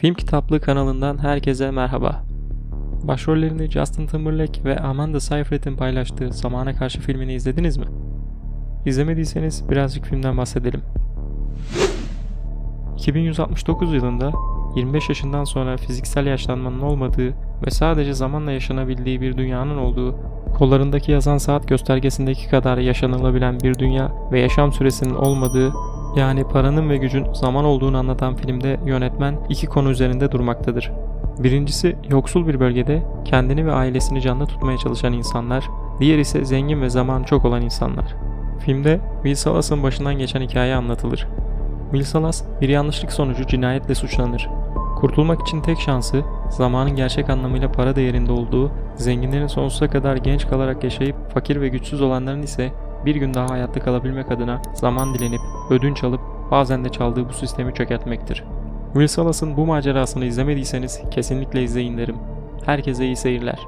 Film Kitaplığı kanalından herkese merhaba. Başrollerini Justin Timberlake ve Amanda Seyfried'in paylaştığı Zamana Karşı filmini izlediniz mi? İzlemediyseniz birazcık filmden bahsedelim. 2169 yılında 25 yaşından sonra fiziksel yaşlanmanın olmadığı ve sadece zamanla yaşanabildiği bir dünyanın olduğu, kollarındaki yazan saat göstergesindeki kadar yaşanılabilen bir dünya ve yaşam süresinin olmadığı, yani paranın ve gücün zaman olduğunu anlatan filmde yönetmen iki konu üzerinde durmaktadır. Birincisi yoksul bir bölgede kendini ve ailesini canlı tutmaya çalışan insanlar, diğer ise zengin ve zaman çok olan insanlar. Filmde Will Salas'ın başından geçen hikaye anlatılır. Will Salas bir yanlışlık sonucu cinayetle suçlanır. Kurtulmak için tek şansı zamanın gerçek anlamıyla para değerinde olduğu, zenginlerin sonsuza kadar genç kalarak yaşayıp fakir ve güçsüz olanların ise bir gün daha hayatta kalabilmek adına zaman dilenip, ödünç alıp bazen de çaldığı bu sistemi çökertmektir. Will Salas'ın bu macerasını izlemediyseniz kesinlikle izleyin derim. Herkese iyi seyirler.